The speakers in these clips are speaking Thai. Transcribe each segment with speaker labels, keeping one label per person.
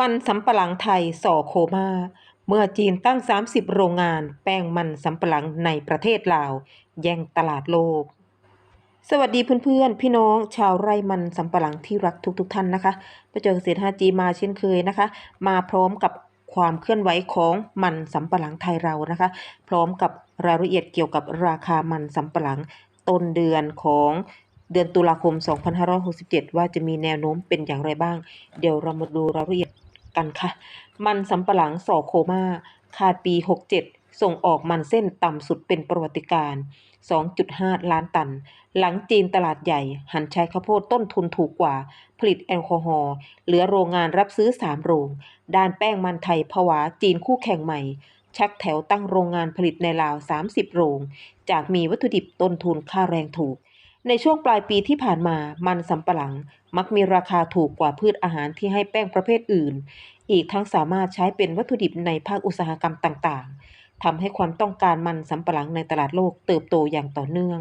Speaker 1: มันสำปะหลังไทยส่อโคม่า เมื่อจีนตั้ง 30 โรงงานแป้งมันสำปะหลังในประเทศลาว แย่งตลาดโลก สวัสดีเพื่อนๆ พี่น้องชาวไร่มันสำปะหลังที่รักทุกๆท่านนะคะไปเจอเกษตร 5G มาเช่นเคยนะคะ มาพร้อมกับความเคลื่อนไหวของมันสำปะหลังไทยเรานะคะ พร้อมกับรายละเอียดเกี่ยวกับราคามันสำปะหลังต้นเดือนของเดือนตุลาคม 2567 ว่าจะมีแนวโน้มเป็นอย่างไรบ้าง เดี๋ยวเรามาดูรายละเอียด กันค่ะ มันสำปะหลังสอโคม่าขาดปี 67 ส่งออกมันเส้นต่ำสุดเป็นประวัติการณ์2.5 ล้านตัน หลังจีนตลาดใหญ่ หันใช้ข้าวโพดต้นทุนถูกกว่า ผลิตแอลกอฮอล์เหลือโรงงานรับซื้อ 3 โรง ด้านแป้งมันไทยผวาจีนคู่แข่งใหม่ ชักแถวตั้งโรงงานผลิตในลาว 30 โรง จากมีวัตถุดิบต้นทุนค่าแรงถูก ในช่วงปลายปีที่ผ่านมา มันสำปะหลังมักมีราคาถูกกว่าพืชอาหารที่ให้แป้งประเภทอื่น อีกทั้งสามารถใช้เป็นวัตถุดิบในภาคอุตสาหกรรมต่างๆ ทำให้ความต้องการมันสำปะหลังในตลาดโลกเติบโตอย่างต่อเนื่อง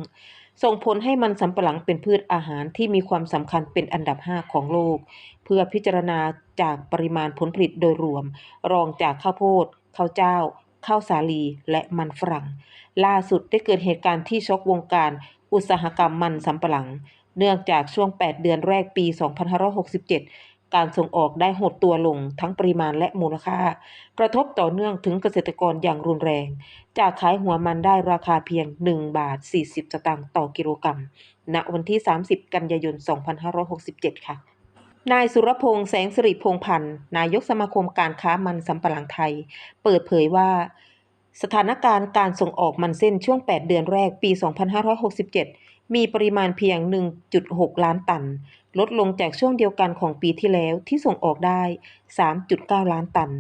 Speaker 1: ส่งผลให้มันสำปะหลังเป็นพืชอาหารที่มีความสำคัญเป็นอันดับ 5 ของโลก เพื่อพิจารณาจากปริมาณผลผลิตโดยรวม รองจากข้าวโพด ข้าวเจ้าข้าวสาลีและมันฝรั่ง ล่าสุดได้เกิดเหตุการณ์ที่ช็อกวงการ อุตสาหกรรมมันสำปะหลัง เนื่องจากช่วง 8 เดือนแรกปี 2567 การส่งออกได้หดตัวลงทั้งปริมาณและมูลค่า กระทบต่อเนื่องถึงเกษตรกรอย่างรุนแรง จากขายหัวมันได้ราคาเพียง 1 บาท 40 สตางค์ต่อกิโลกรัม ณ วันที่ 30 กันยายน 2567 ค่ะนายสุรพงษ์แสงสิริพงพันธ์ นายกสมาคมการค้ามันสำปะหลังไทย เปิดเผยว่า สถานการณ์การส่งออกมันเส้นช่วง 8 เดือนแรกปี 2567 มีปริมาณเพียง 1.6 ล้านตัน ลดลงจากช่วงเดียวกันของปีที่แล้วที่ส่งออกได้ 3.9 ล้านตัน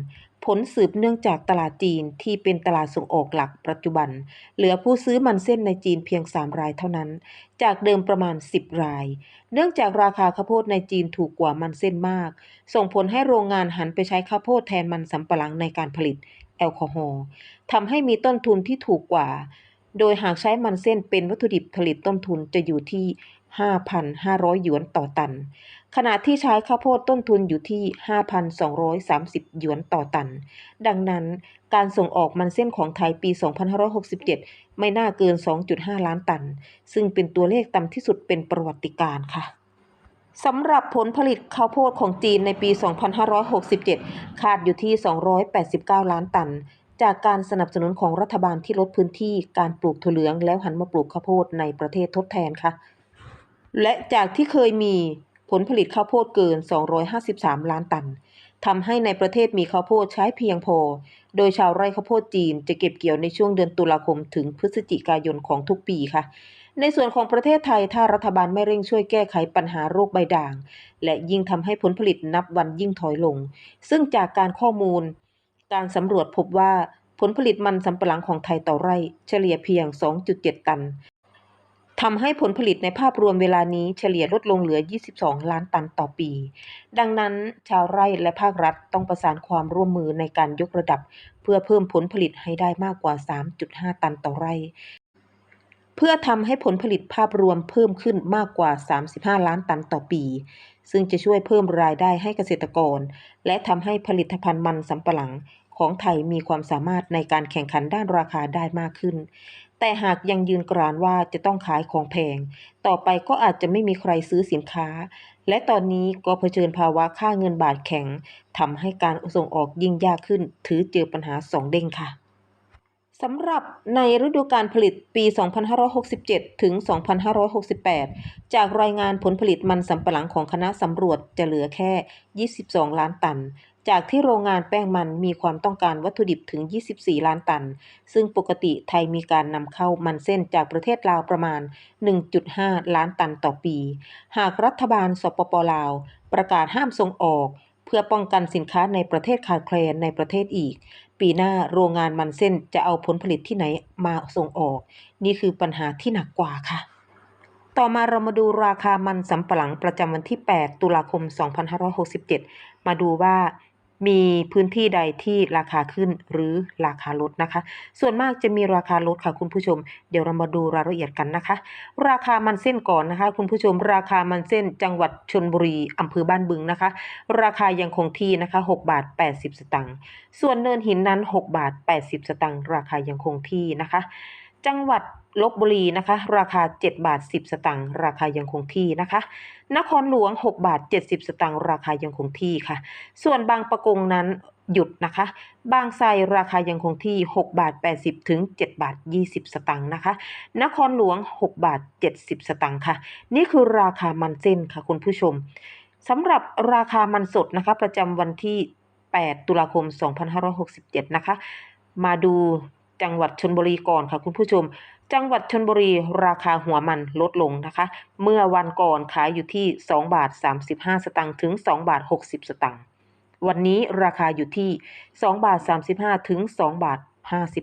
Speaker 1: ผลสืบเนื่องจากตลาดจีนที่เป็นตลาดส่งออกหลักปัจจุบัน เหลือผู้ซื้อมันเส้นในจีนเพียง 3 รายเท่านั้น จากเดิมประมาณ 10 ราย เนื่องจากราคาข้าวโพดในจีนถูกกว่ามันเส้นมาก ส่งผลให้โรงงานหันไปใช้ข้าวโพดแทนมันสำปะหลังในการผลิต แอลกอฮอล์ทำให้มีต้นทุนที่ถูกกว่า โดยหากใช้มันเส้นเป็นวัตถุดิบผลิตต้นทุนจะอยู่ที่ 5,500 หยวนต่อตัน ขณะที่ใช้ข้าวโพดต้นทุนอยู่ที่ 5,230 หยวนต่อตัน ดังนั้นการส่งออกมันเส้นของไทยปี 2567 ไม่น่าเกิน 2.5 ล้านตัน ซึ่งเป็นตัวเลขต่ำที่สุดเป็นประวัติการ์ค่ะ สำหรับผลผลิตข้าวโพดของจีนในปี 2567 คาดอยู่ที่ 289 ล้านตัน จากการสนับสนุนของรัฐบาลที่ลดพื้นที่การปลูกถั่วเหลืองแล้วหันมาปลูกข้าวโพดในประเทศทดแทนค่ะ และจากที่เคยมีผลผลิตข้าวโพดเกิน 253 ล้านตัน ทำให้ในประเทศมีข้าวโพดใช้เพียงพอ โดยชาวไร่ข้าวโพดจีนจะเก็บเกี่ยวในช่วงเดือนตุลาคมถึงพฤศจิกายนของทุกปีค่ะ ในส่วนของประเทศไทยถ้ารัฐบาลไม่เร่งช่วยแก้ไขปัญหาโรคใบด่าง และยิ่งทำให้ผลผลิตนับวันยิ่งถอยลง ซึ่งจากการข้อมูล การสำรวจพบว่าผลผลิตมันสำปะหลังของไทยต่อไร่ เฉลี่ยเพียง 2.7 ตัน ทำให้ผลผลิตในภาพรวมเวลานี้เฉลี่ยลดลงเหลือ 22 ล้านตันต่อปี ดังนั้นชาวไร่และภาครัฐต้องประสานความร่วมมือในการยกระดับ เพื่อเพิ่มผลผลิตให้ได้มากกว่า 3.5 ตันต่อไร่ เพื่อทำให้ผลผลิตภาพรวมเพิ่มขึ้นมากกว่า 35 ล้านตันต่อปี ซึ่งจะช่วยเพิ่มรายได้ให้เกษตรกร และทำให้ผลิตภัณฑ์มันสำปะหลังของไทยมีความสามารถในการแข่งขันด้านราคาได้มากขึ้น แต่หากยังยืนกรานว่าจะต้องขายของแพง ต่อไปก็อาจจะไม่มีใครซื้อสินค้า และตอนนี้ก็เผชิญภาวะค่าเงินบาทแข็งทำให้การส่งออกยิ่งยากขึ้น ถือเจอปัญหาสองเด้งค่ะสำหรับในฤดูการผลิตปี 2567 ถึง 2568 จากรายงานผลผลิตมันสำปะหลังของคณะสำรวจจะเหลือแค่ 22 ล้านตัน จากที่โรงงานแป้งมันมีความต้องการวัตถุดิบถึง 24 ล้านตัน ซึ่งปกติไทยมีการนำเข้ามันเส้นจากประเทศลาวประมาณ 1.5 ล้านตันต่อปี หากรัฐบาลสปปลาว ประกาศห้ามส่งออก เพื่อป้องกันสินค้าในประเทศขาดแคลนในประเทศอีก ปีหน้าโรงงานมันเส้นจะเอาผลผลิตที่ไหนมาส่งออก นี่คือปัญหาที่หนักกว่าค่ะต่อมาเรามาดูราคามันสำปะหลังประจำวันที่ 8 ตุลาคม 2567 มาดูว่า มีพื้นที่ใดที่ราคาขึ้นหรือราคาลดนะคะ ส่วนมากจะมีราคาลดค่ะคุณผู้ชม เดี๋ยวเรามาดูรายละเอียดกันนะคะ ราคามันเส้นก่อนนะคะ คุณผู้ชม ราคามันเส้นจังหวัดชนบุรีอำเภอบ้านบึงนะคะ ราคายังคงที่นะคะ6บาท80 สตางค์ส่วนเนินหินนั้น 6 บาท 80 สตางค์ราคายังคงที่นะคะ จังหวัดลบบุรีนะคะ ราคา 7 บาท 10 สตางค์ราคายังคงที่นะคะ นครหลวง 6 บาท 70 สตางค์ราคายังคงที่ค่ะ ส่วนบางประกงนั้นหยุดนะคะ บางไทรราคายังคงที่ 6 บาท 80 ถึง 7 บาท 20 สตางค์นะคะ นครหลวง 6 บาท 70 สตางค์ค่ะ นี่คือราคามันเส้นค่ะคุณผู้ชมสำหรับราคามันสดนะคะ ประจำวันที่ 8 ตุลาคม 2567 นะคะ มาดู จังหวัดชนบุรีก่อนค่ะคุณผู้ชม จังหวัดชนบุรีราคาหัวมันลดลงนะคะ เมื่อวันก่อนขายอยู่ที่ 2 บาท 35 สตางค์ถึง 2 บาท 60 สตางค์วันนี้ราคาอยู่ที่ 2 บาท 35 ถึง 2 บาท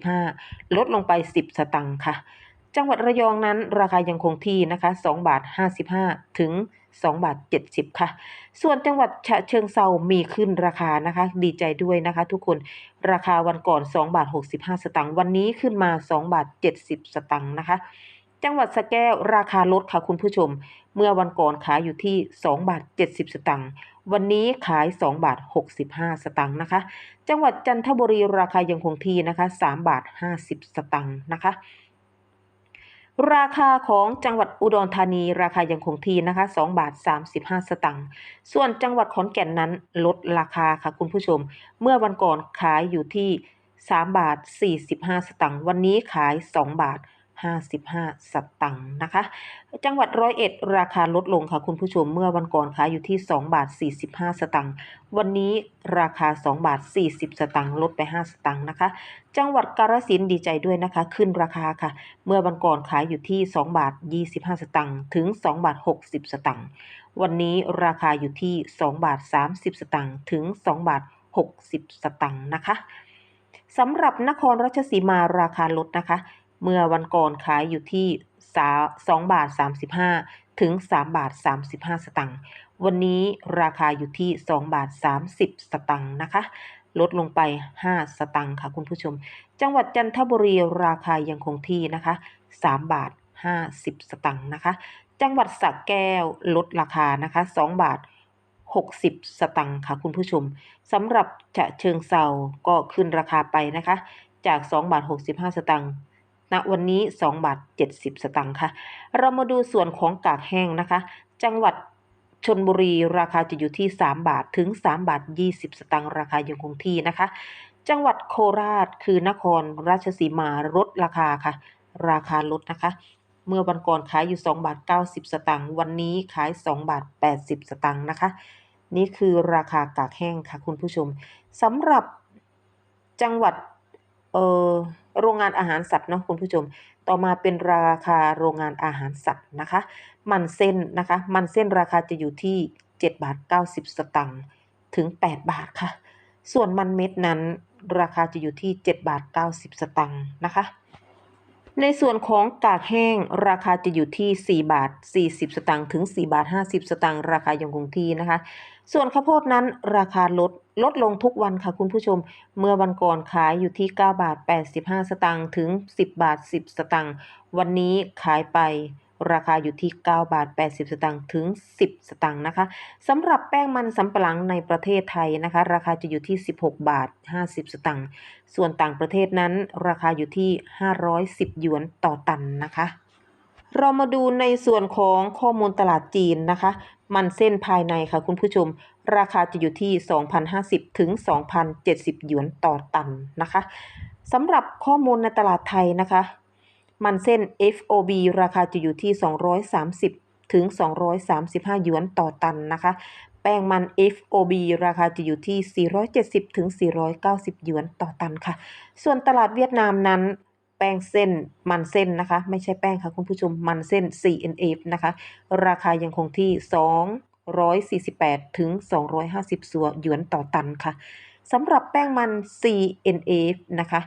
Speaker 1: 55 ลดลงไป 10 สตางค์ค่ะ จังหวัดระยองนั้นราคายังคงที่นะคะ2บาท55 ถึง2บาท70 ค่ะ ส่วนจังหวัดฉะเชิงเซามีขึ้นราคานะคะ ดีใจด้วยนะคะ ทุกคน ราคาวันก่อน2บาท65 สตางค์ วันนี้ขึ้นมา2บาท70 สตางค์นะคะ จังหวัดสะแก้วราคาลดค่ะคุณผู้ชม เมื่อวันก่อนขายอยู่ที่2บาท70 สตางค์ วันนี้ขาย2บาท65 สตางค์นะคะ จังหวัดจันทบุรีราคายังคงที่นะคะ3บาท50 สตางค์นะคะ ราคาของจังหวัดอุดรธานีราคายังคงที่นะคะ2บาท35 สตางค์ ส่วนจังหวัดขอนแก่นนั้นลดราคาค่ะคุณผู้ชม เมื่อวันก่อนขายอยู่ที่3บาท45 สตางค์ วันนี้ขาย 2 บาท 55 สตังค์นะคะ จังหวัดร้อยเอ็ดราคาลดลงค่ะคุณผู้ชมเมื่อวันก่อนขายอยู่ที่ 2 บาท 45 สตังค์วันนี้ราคา 2 บาท 40 สตังค์ลดไป 5 สตังค์นะคะ จังหวัดกาฬสินธุ์ดีใจด้วยนะคะ ขึ้นราคาค่ะ เมื่อวันก่อนขายอยู่ที่ 2 บาท 25 สตังค์ถึง 2 บาท 60 สตังค์วันนี้ราคาอยู่ที่ 2 บาท 30 สตังค์ถึง 2 บาท 60 สตังค์นะคะสำหรับนครราชสีมาราคาลดนะคะ เมื่อวันก่อนขายอยู่ที่2บาท35 ถึง3บาท35 สตังค์ วันนี้ราคาอยู่ที่2บาท30 สตังค์นะคะ ลดลงไป 5 สตังค์ค่ะคุณผู้ชม จังหวัดจันทบุรีราคายังคงที่นะคะ3บาท50 สตังค์นะคะ จังหวัดสระแก้วลดราคานะคะ2บาท60 สตังค์ค่ะคุณผู้ชมสำหรับฉะเชิงเซาก็ขึ้นราคาไปนะคะ จาก2บาท65 สตังค์ ณวันนี้ 2 บาท 70 สตังค์ค่ะ เรามาดูส่วนของกากแห้งนะคะ จังหวัดชนบุรีราคาจะอยู่ที่ 3 บาทถึง 3 บาท 20 สตังค์ราคายังคงที่นะคะ จังหวัดโคราชคือนครราชสีมาลดราคาค่ะ ราคาลดนะคะ เมื่อวันก่อนขายอยู่ 2 บาท 90 สตางค์วันนี้ขาย 2 บาท 80 สตางค์นะคะ นี่คือราคากากแห้งค่ะคุณผู้ชมสำหรับจังหวัด เออโรงงานอาหารสัตว์เนาะคุณผู้ชม ต่อมาเป็นราคาโรงงานอาหารสัตว์นะคะ มันเส้นนะคะ มันเส้นราคาจะอยู่ที่ 7 บาท 90 สตางค์ถึง 8 บาทค่ะ ส่วนมันเม็ดนั้นราคาจะอยู่ที่ 7 บาท 90 สตางค์นะคะ ในส่วนของกากแห้งราคาจะอยู่ที่ 4 บาท 40 สตางค์ถึง 4 บาท 50 สตางค์ราคายังคงที่นะคะ ส่วนข้าวโพดนั้นราคาลดลดลงทุกวันค่ะคุณผู้ชม เมื่อวันก่อนขายอยู่ที่ 9 บาท 85 สตางค์ถึง 10 บาท 10 สตางค์วันนี้ขายไป ราคาอยู่ที่ 9 บาท 80 สตางค์ถึง 10 สตางค์นะคะสำหรับแป้งมันสำปะหลังในประเทศไทยนะคะ ราคาจะอยู่ที่ 16 บาท 50 สตางค์ส่วนต่างประเทศนั้น ราคาอยู่ที่ 510 หยวนต่อตันนะคะ เรามาดูในส่วนของข้อมูลตลาดจีนนะคะ มันเส้นภายในค่ะคุณผู้ชม ราคาจะอยู่ที่ 2,050 ถึง 2,070 หยวนต่อตันนะคะสำหรับข้อมูลในตลาดไทยนะคะ มันเส้น FOB ราคาจะอยู่ที่ 230 ถึง 235 หยวนต่อตันนะคะ แป้งมัน FOB ราคาจะอยู่ที่ 470 ถึง 490 หยวนต่อตันค่ะ ส่วนตลาดเวียดนามนั้นแป้งเส้นมันเส้นนะคะ ไม่ใช่แป้งค่ะคุณผู้ชมมันเส้น CNF นะคะ ราคายังคงที่ 248 ถึง 250 สัวหยวนต่อตันค่ะสำหรับแป้งมัน CNF นะคะ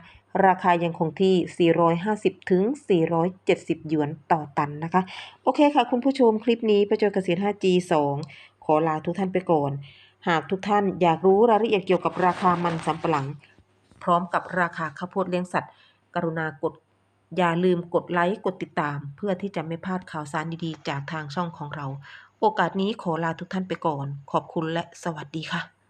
Speaker 1: ราคายังคงที่ 450 ถึง 470 หยวนต่อตันนะคะ โอเคค่ะคุณผู้ชมคลิปนี้ประจวบเกษตร 5G 2 ขอลาทุกท่านไปก่อน หากทุกท่านอยากรู้รายละเอียดเกี่ยวกับราคามันสำปะหลัง พร้อมกับราคาข้าวโพดเลี้ยงสัตว์ กรุณากดอย่าลืมกดไลค์ กดติดตาม เพื่อที่จะไม่พลาดข่าวสารดีๆ จากทางช่องของเรา โอกาสนี้ขอลาทุกท่านไปก่อน ขอบคุณและสวัสดีค่ะ